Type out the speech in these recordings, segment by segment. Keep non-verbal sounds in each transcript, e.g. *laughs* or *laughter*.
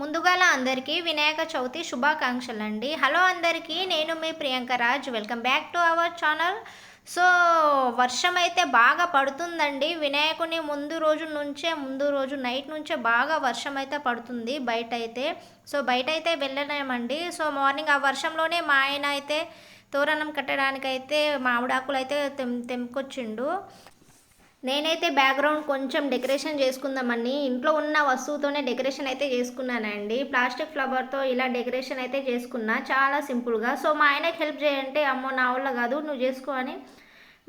ముందుగా అందరికీ వినాయక చవితి శుభాకాంక్షలు అండి హలో అందరికీ నేను మీ Priyanka Raj. Welcome back to our channel so వర్షం అయితే బాగా పడుతుందండి. వినాయకుని ముందు రోజు నుంచే ముందు రోజు నైట్ నుంచే బాగా వర్షం అయితే పడుతుంది బయట అయితే సో బయట అయితే వెళ్ళలేమండి. సో మార్నింగ్ ఆ వర్షంలోనే మా ఆయన అయితే తోరణం కట్టడానికైతే మామిడాకులు అయితే తెం తెంపుకొచ్చిండు. నేనైతే బ్యాక్గ్రౌండ్ కొంచెం డెకరేషన్ చేసుకుందామని ఇంట్లో ఉన్న వస్తువుతోనే డెకరేషన్ అయితే చేసుకున్నానండి. ప్లాస్టిక్ ఫ్లవర్తో ఇలా డెకరేషన్ అయితే చేసుకున్నా చాలా సింపుల్గా సో మా ఆయనకి హెల్ప్ చేయంటే అమ్మో నా వల్ల కాదు నువ్వు చేసుకో అని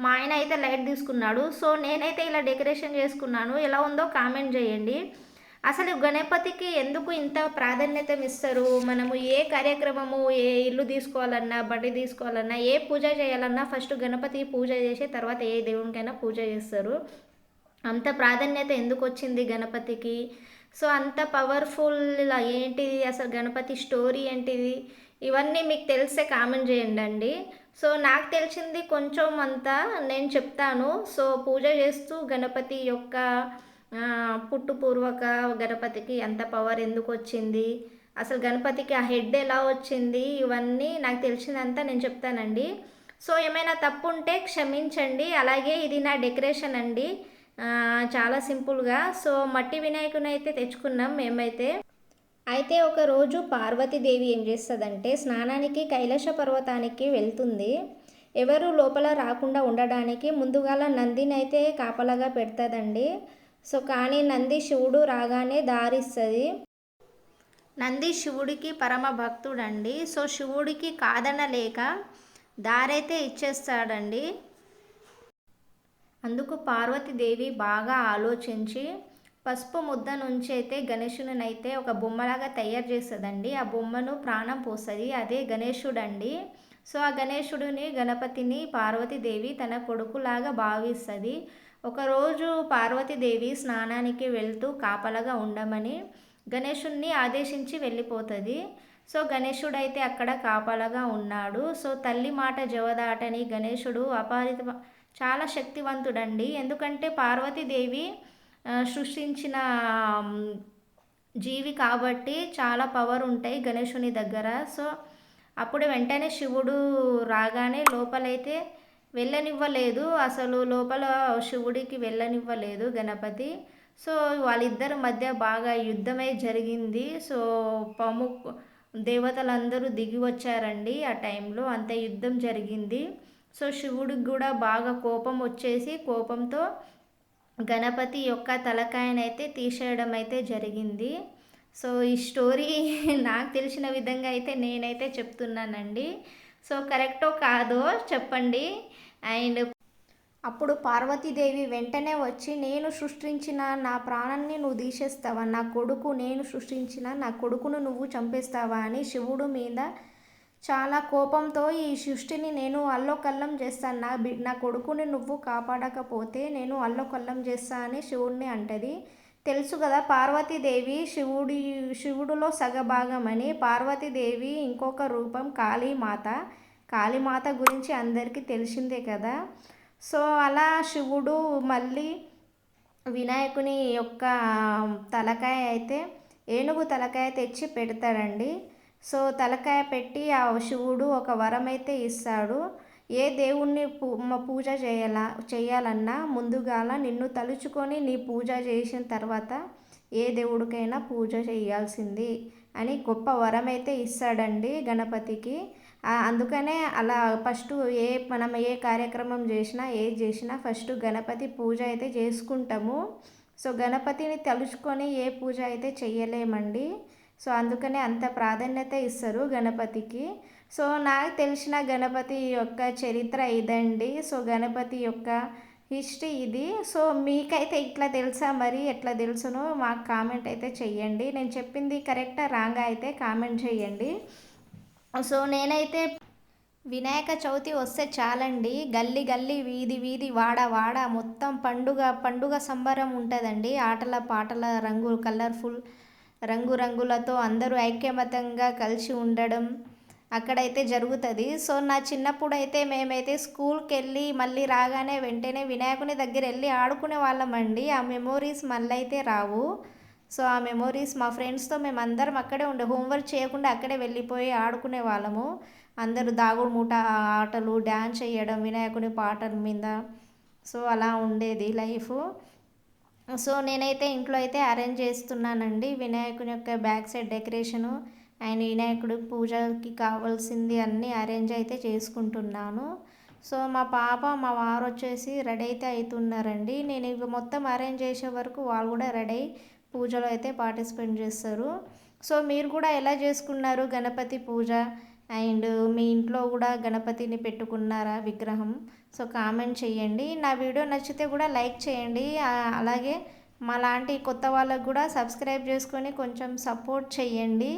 మా ఆయన అయితే లైట్ తీసుకున్నాడు. సో నేనైతే ఇలా డెకరేషన్ చేసుకున్నాను. ఎలా ఉందో కామెంట్ చేయండి. అసలు గణపతికి ఎందుకు ఇంత ప్రాధాన్యత ఇస్తారు? మనము ఏ కార్యక్రమము ఏ ఇల్లు తీసుకోవాలన్నా బండి తీసుకోవాలన్నా ఏ పూజ చేయాలన్నా ఫస్ట్ గణపతి పూజ చేసి తర్వాత ఏ దేవునికైనా పూజ చేస్తారు. అంత ప్రాధాన్యత ఎందుకు వచ్చింది గణపతికి? సో అంత పవర్ఫుల్ ఏంటిది అసలు గణపతి స్టోరీ ఏంటిది? ఇవన్నీ మీకు తెలిసే కామెంట్ చేయండి అండి. సో నాకు తెలిసింది కొంచెం అంతా నేను చెప్తాను. సో పూజ చేస్తూ గణపతి యొక్క పుట్టుపూర్వక గణపతికి ఎంత పవర్ ఎందుకు వచ్చింది? అసలు గణపతికి ఆ హెడ్ ఎలా వచ్చింది? ఇవన్నీ నాకు తెలిసిందంతా నేను చెప్తానండి. సో ఏమైనా తప్పు ఉంటే క్షమించండి. అలాగే ఇది నా డెకరేషన్ అండి. చాలా సింపుల్గా సో మట్టి వినాయకుని అయితే తెచ్చుకున్నాం మేమైతే. అయితే ఒక రోజు పార్వతీదేవి ఏం చేస్తుందంటే స్నానానికి కైలాస పర్వతానికి వెళ్తుంది. ఎవరు లోపల రాకుండా ఉండడానికి ముందుగాల నందిని అయితే కాపలాగా పెడతాదండి. సో కానీ నంది శివుడు రాగానే దారిస్తుంది. నంది శివుడికి పరమ భక్తుడండి. సో శివుడికి కాదనలేక దారైతే ఇచ్చేస్తాడండి. అందుకు పార్వతీదేవి బాగా ఆలోచించి పసుపు ముద్ద నుంచి అయితే గణేశుని అయితే ఒక బొమ్మలాగా తయారు చేస్తుందండి. ఆ బొమ్మను ప్రాణం పోస్తుంది. అదే గణేశుడండి. సో ఆ గణేశుడిని గణపతిని పార్వతీదేవి తన కొడుకులాగా భావిస్తుంది. ఒకరోజు పార్వతీదేవి స్నానానికి వెళ్తూ కాపలగా ఉండమని గణేషుణ్ణి ఆదేశించి వెళ్ళిపోతుంది. సో గణేషుడైతే అక్కడ కాపలగా ఉన్నాడు. సో తల్లి మాట జవదాటని గణేషుడు అపారిత చాలా శక్తివంతుడండి. ఎందుకంటే పార్వతీదేవి సృష్టించిన జీవి కాబట్టి చాలా పవర్ ఉంటాయి గణేషుని దగ్గర. సో అప్పుడు వెంటనే శివుడు రాగానే లోపలైతే వెళ్ళనివ్వలేదు. అసలు లోపల శివుడికి వెళ్ళనివ్వలేదు గణపతి. సో వాళ్ళిద్దరి మధ్య బాగా యుద్ధమై జరిగింది. సో ప్రముఖ దేవతలందరూ దిగి వచ్చారండి ఆ టైంలో. అంత యుద్ధం జరిగింది. సో శివుడికి కూడా బాగా కోపం వచ్చేసి కోపంతో గణపతి యొక్క తలకాయనైతే తీసేయడం అయితే జరిగింది. సో ఈ స్టోరీ *laughs* నాకు తెలిసిన విధంగా అయితే నేనైతే చెప్తున్నానండి. సో కరెక్టో కాదో చెప్పండి. అండ్ అప్పుడు పార్వతీదేవి వెంటనే వచ్చి నేను సృష్టించిన నా ప్రాణాన్ని నువ్వు తీసేస్తావా? నా కొడుకు నేను సృష్టించిన నా కొడుకును నువ్వు చంపేస్తావా? అని శివుడు మీద చాలా కోపంతో ఈ సృష్టిని నేను అల్లోకల్లం చేస్తాను నా బి నా కొడుకుని నువ్వు కాపాడకపోతే నేను అల్లోకల్లం చేస్తా అని శివుణ్ణి అంటది. తెలుసు కదా పార్వతీదేవి శివుడి శివుడిలో సగభాగమని. పార్వతీదేవి ఇంకొక రూపం కాళీమాత. కాళీమాత గురించి అందరికీ తెలిసిందే కదా. సో అలా శివుడు మళ్ళీ వినాయకుని యొక్క తలకాయ అయితే ఏనుగు తలకాయ తెచ్చి పెడతాడండి. సో తలకాయ పెట్టి ఆ శివుడు ఒక వరం అయితే ఇస్తాడు. ఏ దేవుణ్ణి పూ పూజ చేయాల చేయాలన్నా ముందుగాల నిన్ను తలుచుకొని నీ పూజ చేసిన తర్వాత ఏ దేవుడికైనా పూజ చేయాల్సింది అని గొప్ప వరం అయితే ఇస్తాడండి గణపతికి. అందుకనే అలా ఫస్ట్ ఏ మనం ఏ కార్యక్రమం చేసినా ఏది చేసినా ఫస్ట్ గణపతి పూజ అయితే చేసుకుంటాము. సో గణపతిని తలుచుకొని ఏ పూజ అయితే చేయలేమండి సో అందుకనే అంత ప్రాధాన్యత ఇస్తారు గణపతికి. సో నాకు తెలిసిన గణపతి యొక్క చరిత్ర ఇదండి. సో గణపతి యొక్క హిస్టరీ ఇది. సో మీకైతే ఇట్లా తెలుసా మరి? ఎట్లా తెలుసునో? మాకు కామెంట్ అయితే చెయ్యండి. నేను చెప్పింది కరెక్టా రాంగా అయితే కామెంట్ చేయండి సో నేనైతే వినాయక చవితి వస్తే చాలండి. గల్లీ గల్లీ వీధి వీధి వాడ వాడ మొత్తం పండుగ పండుగ సంబరం ఉంటుందండి. ఆటల పాటల రంగు కలర్ఫుల్ రంగురంగులతో అందరూ ఐక్యమతంగా కలిసి ఉండడం అక్కడైతే జరుగుతుంది. సో నా చిన్నప్పుడు అయితే మేమైతే స్కూల్కి వెళ్ళి మళ్ళీ రాగానే వెంటనే వినాయకుని దగ్గర వెళ్ళి ఆడుకునే వాళ్ళమండి. ఆ మెమోరీస్ మళ్ళీ అయితే రావు. సో ఆ మెమోరీస్ మా ఫ్రెండ్స్తో మేము అందరం అక్కడే ఉండే హోంవర్క్ చేయకుండా అక్కడే వెళ్ళిపోయి ఆడుకునే వాళ్ళము. అందరూ దాగుడు మూట ఆటలు డ్యాన్స్ చేయడం వినాయకుని పాటల మీద. సో అలా ఉండేది లైఫ్. సో నేనైతే ఇంట్లో అయితే అరేంజ్ చేస్తున్నానండి వినాయకుని యొక్క బ్యాక్ సైడ్ డెకరేషను. అండ్ వినాయకుడు పూజకి కావాల్సింది అన్నీ అరేంజ్ అయితే చేసుకుంటున్నాను. సో మా పాప మా వారు వచ్చేసి రెడీ అయితే అవుతున్నారండి. నేను ఇవి మొత్తం అరేంజ్ చేసే వరకు వాళ్ళు కూడా రెడీ పూజలో అయితే పార్టిసిపేట్ చేస్తారు. సో మీరు కూడా ఎలా చేసుకున్నారు గణపతి పూజ? అండ్ మీ ఇంట్లో కూడా గణపతిని పెట్టుకున్నారా విగ్రహం? సో కామెంట్ చేయండి. నా వీడియో నచ్చితే కూడా లైక్ చేయండి. అలాగే మా లాంటి కొత్త వాళ్ళకు కూడా సబ్స్క్రైబ్ చేసుకొని కొంచెం సపోర్ట్ చేయండి.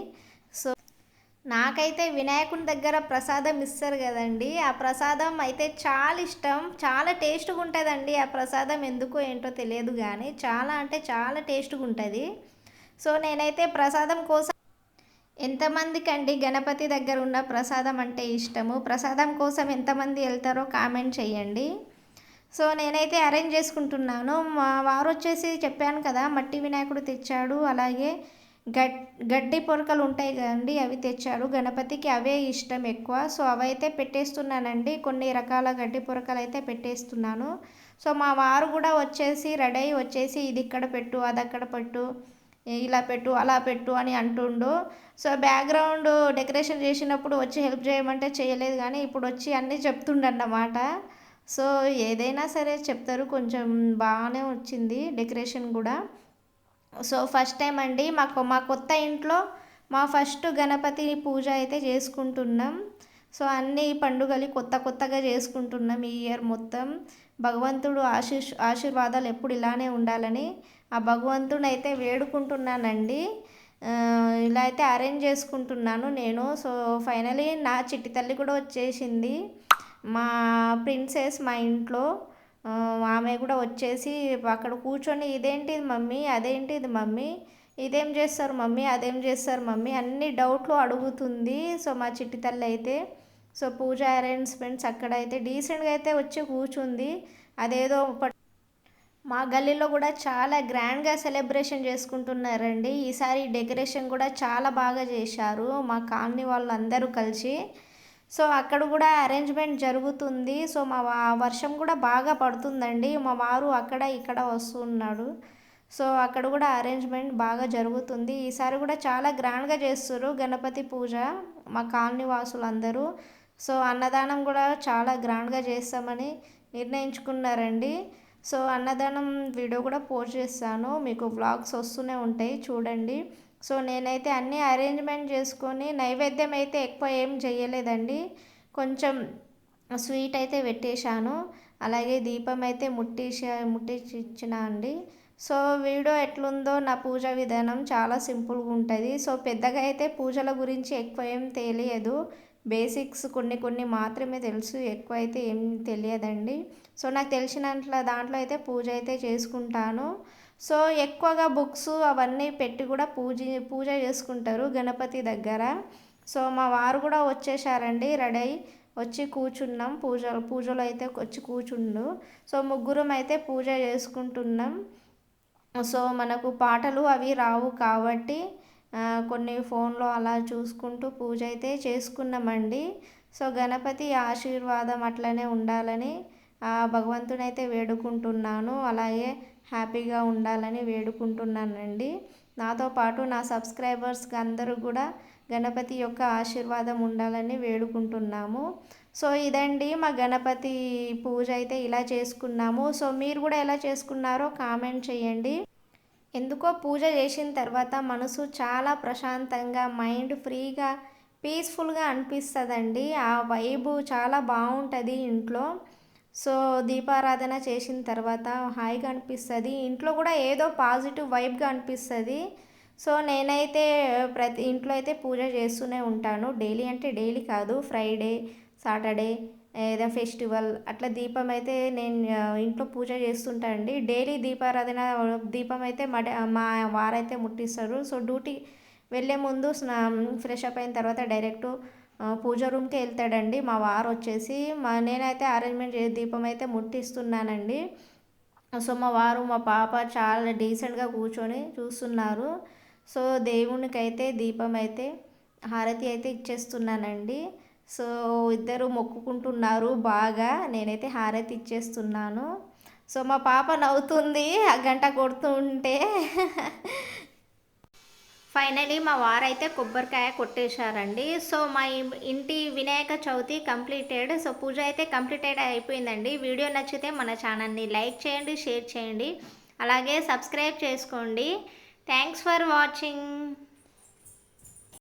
నాకైతే వినాయకుని దగ్గర ప్రసాదం ఇస్తారు కదండి. ఆ ప్రసాదం అయితే చాలా ఇష్టం. చాలా టేస్ట్గా ఉంటుందండి ఆ ప్రసాదం ఎందుకో ఏంటో తెలియదు కానీ చాలా అంటే చాలా టేస్ట్గా ఉంటుంది సో నేనైతే ప్రసాదం కోసం ఎంతమందికి అండి గణపతి దగ్గర ఉన్న ప్రసాదం అంటే ఇష్టము? ప్రసాదం కోసం ఎంతమంది వెళ్తారో కామెంట్ చేయండి సో నేనైతే అరేంజ్ చేసుకుంటున్నాను. మా వారు వచ్చేసి చెప్పాను కదా మట్టి వినాయకుడు తెచ్చాడు. అలాగే గడ్ గడ్డి పొరకలు ఉంటాయి కదండి అవి తెచ్చారు. గణపతికి అవే ఇష్టం ఎక్కువ. సో అవైతే పెట్టేస్తున్నానండి. కొన్ని రకాల గడ్డి పొరకలు అయితే పెట్టేస్తున్నాను. సో మా వారు కూడా వచ్చేసి రెడీ వచ్చేసి ఇది ఇక్కడ పెట్టు అది అక్కడ పెట్టు ఇలా పెట్టు అలా పెట్టు అని అంటుండు. సో బ్యాక్గ్రౌండ్ డెకరేషన్ చేసినప్పుడు వచ్చి హెల్ప్ చేయమంటే చేయలేదు కానీ ఇప్పుడు వచ్చి అన్నీ చెప్తుండన్నమాట. సో ఏదైనా సరే చెప్తారు. కొంచెం బాగానే వచ్చింది డెకరేషన్ కూడా. సో ఫస్ట్ టైం అండి మాకు మా కొత్త ఇంట్లో మా ఫస్ట్ గణపతి పూజ అయితే చేసుకుంటున్నాం. సో అన్ని పండుగలు కొత్త కొత్తగా చేసుకుంటున్నాం ఈ ఇయర్ మొత్తం. భగవంతుడు ఆశీష్ ఆశీర్వాదాలు ఎప్పుడు ఇలానే ఉండాలని ఆ భగవంతుని అయితే వేడుకుంటున్నానండి. ఇలా అయితే అరేంజ్ చేసుకుంటున్నాను నేను. సో ఫైనలీ నా చిట్టి తల్లి కూడా వచ్చేసింది. మా ప్రిన్సెస్ మా ఇంట్లో. ఆమె కూడా వచ్చేసి అక్కడ కూర్చొని ఇదేంటిది మమ్మీ అదేంటిది మమ్మీ ఇదేం చేస్తారు మమ్మీ అదేం చేస్తారు మమ్మీ అన్ని డౌట్లు అడుగుతుంది. సో మా చిట్టి తల్లి అయితే సో పూజ అరేంజ్మెంట్స్ అక్కడ అయితే డీసెంట్గా అయితే వచ్చి కూర్చుంది. అదేదో మా గల్లీలో కూడా చాలా గ్రాండ్గా సెలబ్రేషన్ చేసుకుంటున్నారండి. ఈసారి డెకరేషన్ కూడా చాలా బాగా చేశారు మా కాలనీ వాళ్ళందరూ కలిసి. సో అక్కడ కూడా అరేంజ్మెంట్ జరుగుతుంది. సో మా వర్షం కూడా బాగా పడుతుందండి. మా వారు అక్కడ ఇక్కడ వస్తున్నాడు సో అక్కడ కూడా అరేంజ్మెంట్ బాగా జరుగుతుంది. ఈసారి కూడా చాలా గ్రాండ్గా చేస్తారు గణపతి పూజ మా కాలనీ వాసులందరూ. సో అన్నదానం కూడా చాలా గ్రాండ్గా చేస్తామని నిర్ణయించుకున్నారండి. సో అన్నదానం వీడియో కూడా పోస్ట్ చేస్తాను. మీకు వ్లాగ్స్ వస్తూనే ఉంటాయి. చూడండి. సో నేనైతే అన్నీ అరేంజ్మెంట్ చేసుకొని నైవేద్యం అయితే ఎక్కువ ఏం చేయలేదండి కొంచెం స్వీట్ అయితే పెట్టేశాను. అలాగే దీపం అయితే ముట్టేసి ముట్టించి ఇచ్చిన అండి. సో వీడియో ఎట్లుందో నా పూజ విధానం చాలా సింపుల్గా ఉంటుంది. సో పెద్దగా అయితే పూజల గురించి ఎక్కువ ఏం తెలియదు. బేసిక్స్ కొన్ని కొన్ని మాత్రమే తెలుసు ఎక్కువ అయితే ఏం తెలియదండి. సో నాకు తెలిసినట్ల దాంట్లో అయితే పూజ అయితే చేసుకుంటాను. సో ఎక్కువగా బుక్స్ అవన్నీ పెట్టి కూడా పూజ పూజ చేసుకుంటారు గణపతి దగ్గర. సో మా వారు కూడా వచ్చేసారండి రెడీ వచ్చి కూర్చున్నాం. పూజ పూజలో అయితే వచ్చి కూర్చుండు. సో ముగ్గురం అయితే పూజ చేసుకుంటున్నాం. సో మనకు పాటలు అవి రావు కాబట్టి కొన్ని ఫోన్లో అలా చూసుకుంటూ పూజ అయితే చేసుకున్నామండి. సో గణపతి ఆశీర్వాదం అట్లనే ఉండాలని ఆ భగవంతునైతే వేడుకుంటున్నాను. అలాగే హ్యాపీగా ఉండాలని వేడుకుంటున్నానండి. నాతో పాటు నా సబ్స్క్రైబర్స్కి అందరూ కూడా గణపతి యొక్క ఆశీర్వాదం ఉండాలని వేడుకుంటున్నాము. సో ఇదండి మా గణపతి పూజ అయితే ఇలా చేసుకున్నాము. సో మీరు కూడా ఎలా చేసుకున్నారో కామెంట్ చేయండి. ఎందుకో పూజ చేసిన తర్వాత మనసు చాలా ప్రశాంతంగా మైండ్ ఫ్రీగా పీస్ఫుల్గా అనిపిస్తుందండి. ఆ వైబు చాలా బాగుంటుంది ఇంట్లో. సో దీపారాధన చేసిన తర్వాత హాయిగా అనిపిస్తుంది. ఇంట్లో కూడా ఏదో పాజిటివ్ వైబ్గా అనిపిస్తుంది. సో నేనైతే ప్రతి ఇంట్లో అయితే పూజ చేస్తూనే ఉంటాను. డైలీ అంటే డైలీ కాదు ఫ్రైడే సాటర్డే ఏదో ఫెస్టివల్ అట్లా దీపం అయితే నేను ఇంట్లో పూజ చేస్తుంటానండి డైలీ దీపారాధన దీపం అయితే మా వారైతే ముట్టిస్తారు. సో డ్యూటీ వెళ్ళే ముందు ఫ్రెష్ అప్ అయిన తర్వాత డైరెక్ట్ పూజ రూమ్కి వెళ్తాడండి. మా వారు వచ్చేసి మా నేనైతే అరేంజ్మెంట్ చేసి దీపం అయితే ముట్టిస్తున్నానండి. సో మా వారు మా పాప చాలా డీసెంట్గా కూర్చొని చూస్తున్నారు. సో దేవునికి అయితే దీపం అయితే హారతి అయితే ఇచ్చేస్తున్నానండి. సో ఇద్దరు మొక్కుకుంటున్నారు బాగా. నేనైతే హారతి ఇచ్చేస్తున్నాను. సో మా పాప నవ్వుతుంది ఆ గంట కొడుతుంటే. ఫైనలీ మా వారైతే కొబ్బరికాయ కొట్టేశారండి. సో మా ఇంటి వినాయక చవితి కంప్లీటెడ్ సో పూజ అయితే కంప్లీటెడ్ అయిపోయిందండి. వీడియో నచ్చితే మన ఛానల్ని లైక్ చేయండి షేర్ చేయండి. అలాగే సబ్స్క్రైబ్ చేసుకోండి. Thanks for watching